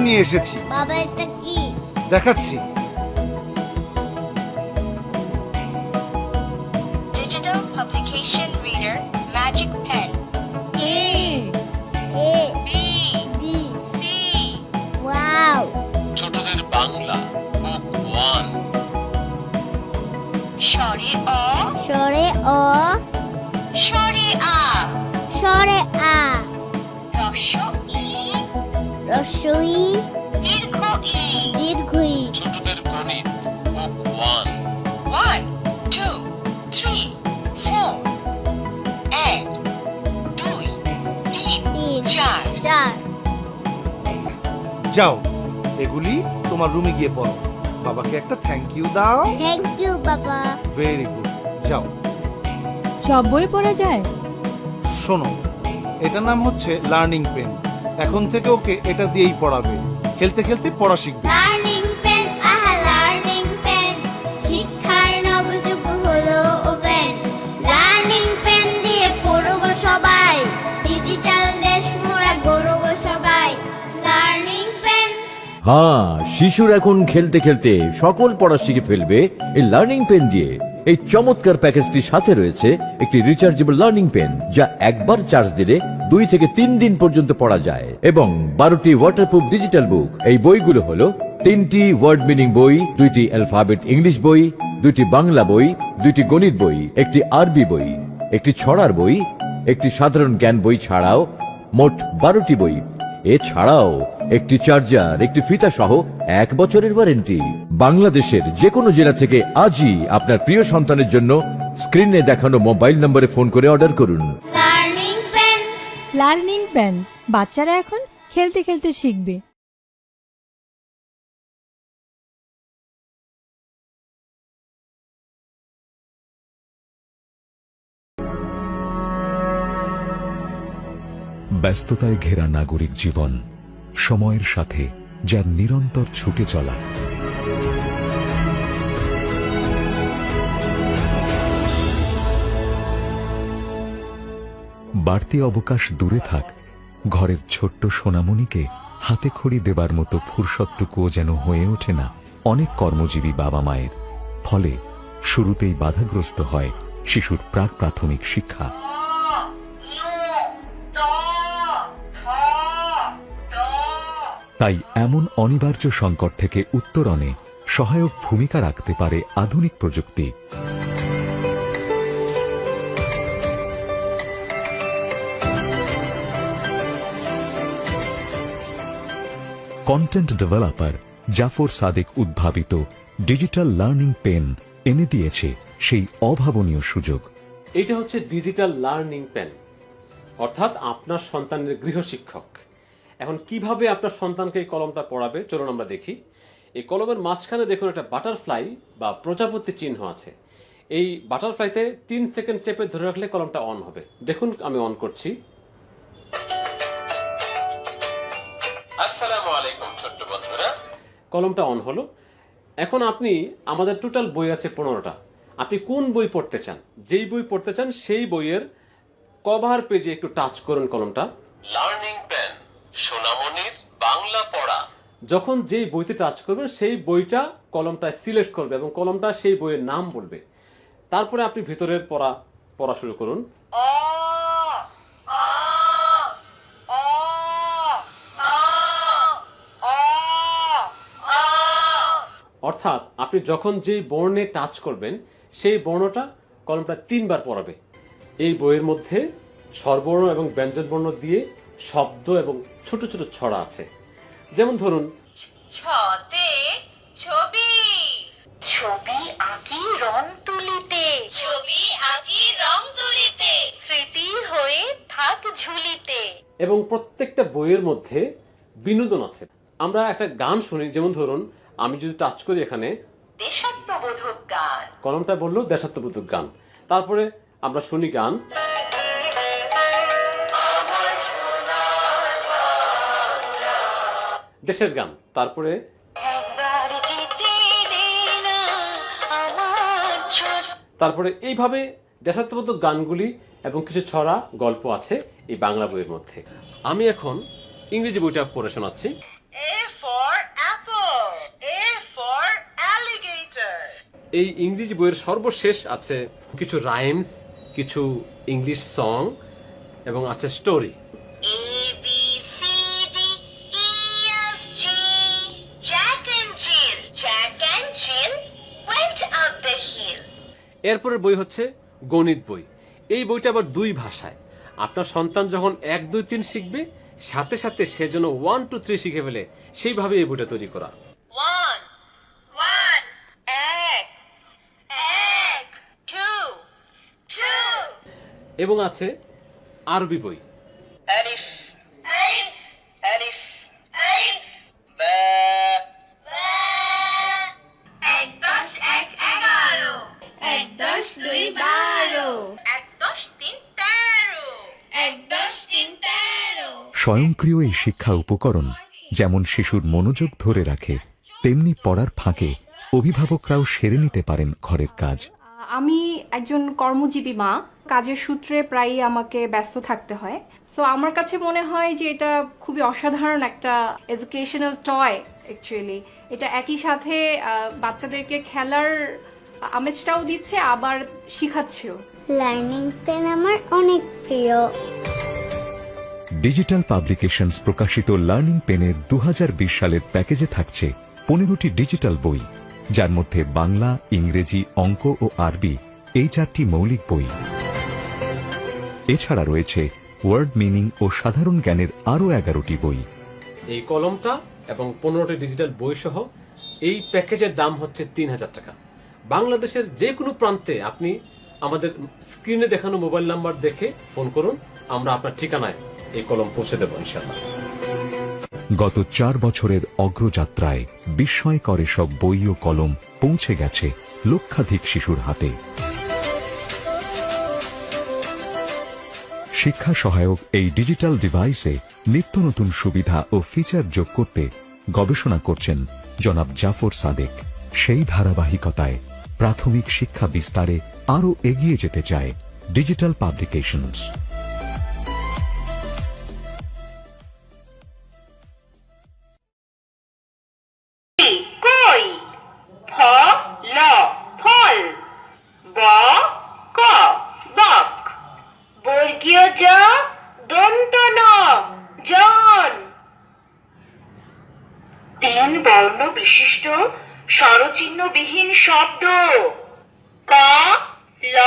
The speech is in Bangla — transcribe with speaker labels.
Speaker 1: নিয়ে এসেছি।
Speaker 2: বাবা এটা কি?
Speaker 1: দেখাচ্ছি।
Speaker 3: ছোটদের গণিত book one
Speaker 4: One, two, three, four. এক, দুই, তিন চার।
Speaker 2: চার।
Speaker 1: যাও এগুলি তোমার রুমে গিয়ে পড়ো। বাবাকে একটা থ্যাংক ইউ দাও।
Speaker 2: থ্যাংক ইউ বাবা।
Speaker 1: ভেরি গুড যাও।
Speaker 5: সব বই পড়া যায়?
Speaker 1: শোনো এটার নাম হচ্ছে লার্নিং পেন এখন থেকে ওকে এটা দিয়েই পড়াবে। খেলতে খেলতে পড়া শিখবে।
Speaker 2: লার্নিং পেন আহা লার্নিং পেন শিক্ষার নবযুগ হলো ওপেন। লার্নিং পেন দিয়ে পড়ব সবাই। ডিজিটাল দেশ মোরা গড়ব সবাই। লার্নিং পেন
Speaker 6: হ্যাঁ শিশুর এখন খেলতে খেলতে সকল পড়া শিখে ফেলবে এই লার্নিং পেন দিয়ে। এই চমৎকার প্যাকেজটির সাথে রয়েছে একটি রিচার্জেবল লার্নিং পেন যা একবার চার্জ দিলে দুই থেকে তিন দিন পর্যন্ত পড়া যায়। এবং বারোটি ওয়াটারপ্রুফ ডিজিটাল বুক এই বইগুলো হলো তিনটি ওয়ার্ড মিনিং বই, দুইটি অ্যালফাবেট ইংলিশ বই, দুইটি বাংলা বই, দুইটি গণিত বই, একটি আরবি বই, একটি ছড়ার বই, একটি সাধারণ জ্ঞান বই ছাড়াও মোট বারোটি বই। এছাড়াও একটি চার্জার একটি ফিতা সহ এক বছরের ওয়ারেন্টি বাংলাদেশের যে কোনো জেলা থেকে আজই আপনার প্রিয় সন্তানের জন্য স্ক্রিনে দেখানো মোবাইল নম্বরে ফোন করে অর্ডার করুন।
Speaker 2: Learning
Speaker 5: pen. বাচ্চারা এখন খেলতে খেলতে শিখবে।
Speaker 7: ব্যস্ততায় ঘেরা নাগরিক জীবন সময়ের সাথে যার নিরন্তর ছুটে চলা। বাড়তি অবকাশ দূরে থাক। ঘরের ছোট্ট সোনামণিকে হাতে খড়ি দেবার মতো ফুরসত্টুকুও যেন হয়ে ওঠে না অনেক কর্মজীবী বাবা মায়ের। ফলে শুরুতেই বাধাগ্রস্ত হয় শিশুর প্রাক প্রাথমিক শিক্ষা। তাই এমন অনিবার্য সংকট থেকে উত্তরণে সহায়ক ভূমিকা রাখতে পারে আধুনিক প্রযুক্তি। কন্টেন্ট ডেভেলপার জাফর সাদেক উদ্ভাবিত ডিজিটাল লার্নিং পেন এনে দিয়েছে সেই অভাবনীয় সুযোগ।
Speaker 8: এইটা হচ্ছে ডিজিটাল লার্নিং পেন অর্থাৎ আপনার সন্তানের গৃহশিক্ষক। এখন কীভাবে আপনার সন্তানকে এই কলমটা পড়াবে? চলুন আমরা দেখি। এই কলমের মাঝখানে দেখুন একটা বাটারফ্লাই বা প্রজাপতি চিহ্ন আছে। এই বাটারফ্লাইতে তিন সেকেন্ড চেপে ধরে রাখলে কলমটা অন হবে। দেখুন, আমি অন করছি। কলমটা অন হলো। এখন আপনি আমাদের টোটাল বই আছে পনেরোটা। আপনি কোন বই পড়তে চান? যেই বই পড়তে চান সেই বইয়ের কভার পেজে একটু টাচ করুন কলমটা।
Speaker 3: লার্নিং পেন সোনামণির বাংলা পড়া।
Speaker 8: যখন যেই বইতে টাচ করবেন সেই বইটা কলমটা সিলেক্ট করবে এবং কলমটা সেই বইয়ের নাম বলবে। তারপরে আপনি ভিতরের পড়া পড়া শুরু করুন। অর্থাৎ আপনি যখন যেই বর্ণে টাচ করবেন সেই বর্ণটা কলমটা তিনবার পড়াবে। এই বইয়ের মধ্যে স্বরবর্ণ এবং ব্যঞ্জনবর্ণ দিয়ে শব্দ এবং ছোট ছোট ছড়া আছে। যেমন ধরুন
Speaker 4: ছতে ছবি। ছবি আঁকি রং তুলিতে। ছবি আঁকি রং তুলিতে। স্মৃতি হয়ে থাক ঝুলিতে।
Speaker 8: এবং প্রত্যেকটা বইয়ের মধ্যে বিনোদন আছে। আমরা একটা গান শুনি যেমন ধরুন আমি যদি টাচ করি এখানে
Speaker 4: দেশাত্মবোধক গান।
Speaker 8: কলমটা বলল দেশাত্মবোধক গান। তারপরে আমরা শুনি গান। দেশের গান। তারপরে তারপরে এইভাবে দেশাত্মবোধক গানগুলি এবং কিছু ছড়া গল্প আছে এই বাংলা বইয়ের মধ্যে। আমি এখন ইংরেজি বইটা পড়ে শোনাচ্ছি। এই ইংরেজি বইয়ের সর্বশেষ আছে কিছু রাইমস কিছু ইংলিশ সং এবং আছে স্টোরি
Speaker 4: E
Speaker 8: এরপরের বই হচ্ছে গণিত বই। এই বইটা আবার দুই ভাষায়। আপনার সন্তান যখন এক দুই তিন শিখবে সাথে সাথে সে যেন ওয়ান টু থ্রি শিখে ফেলে সেইভাবে এই বইটা তৈরি করা। এবং আছে আরবি বই।
Speaker 4: Alif Alif Alif Alif Ba এক দশ এক এগারো।
Speaker 2: এক দশ দুই বারো।
Speaker 4: এক দশ তিন তেরো।
Speaker 2: এক দশ তিন তেরো।
Speaker 7: স্বয়ংক্রিয় এই শিক্ষা উপকরণ যেমন শিশুর মনোযোগ ধরে রাখে তেমনি পড়ার ফাঁকে অভিভাবকরাও সেরে নিতে পারেন ঘরের কাজ।
Speaker 9: আমি একজন কর্মজীবী মা কাজের সূত্রে প্রায়ই আমাকে ব্যস্ত থাকতে হয়। সো আমার কাছে মনে হয় যে এটা খুবই অসাধারণ একটা এডুকেশনাল টয় অ্যাকচুয়ালি এটা একই সাথে বাচ্চাদেরকে খেলার আমেজটাও দিচ্ছে আবার শিখাচ্ছেও।
Speaker 2: লার্নিং পেন আমার অনেক প্রিয়।
Speaker 7: ডিজিটাল পাবলিকেশনস প্রকাশিত লার্নিং পেনের দু হাজার বিশ সালের প্যাকেজে থাকছে পনেরোটি ডিজিটাল বই যার মধ্যে বাংলা ইংরেজি অঙ্ক ও আরবি এই চারটি মৌলিক বই। এছাড়া রয়েছে ওয়ার্ড মিনিং ও সাধারণ জ্ঞানের আরও এগারোটি বই।
Speaker 8: এই কলমটা এবং পনেরোটি ডিজিটাল বই সহ এই প্যাকেজের দাম হচ্ছে তিন হাজার টাকা। বাংলাদেশের যে কোনো প্রান্তে আপনি আমাদের স্ক্রিনে দেখানো মোবাইল নাম্বার দেখে ফোন করুন আমরা আপনার ঠিকানায় এই কলম পৌঁছে দেবো ইনশাল্লাহ
Speaker 7: গত চার বছরের অগ্রযাত্রায় বিস্ময়কর সব বই ও কলম পৌঁছে গেছে লক্ষাধিক শিশুর হাতে। শিক্ষা সহায়ক এই ডিজিটাল ডিভাইসে নিত্য নতুন সুবিধা ও ফিচার যোগ করতে গবেষণা করছেন জনাব জাফর সাদেক। সেই ধারাবাহিকতায় প্রাথমিক শিক্ষা বিস্তারে আরও এগিয়ে যেতে চায় ডিজিটাল পাবলিকেশনস।
Speaker 4: বর্ণ বিশিষ্ট স্বরচিহ্ন বিহীন শব্দ ক ল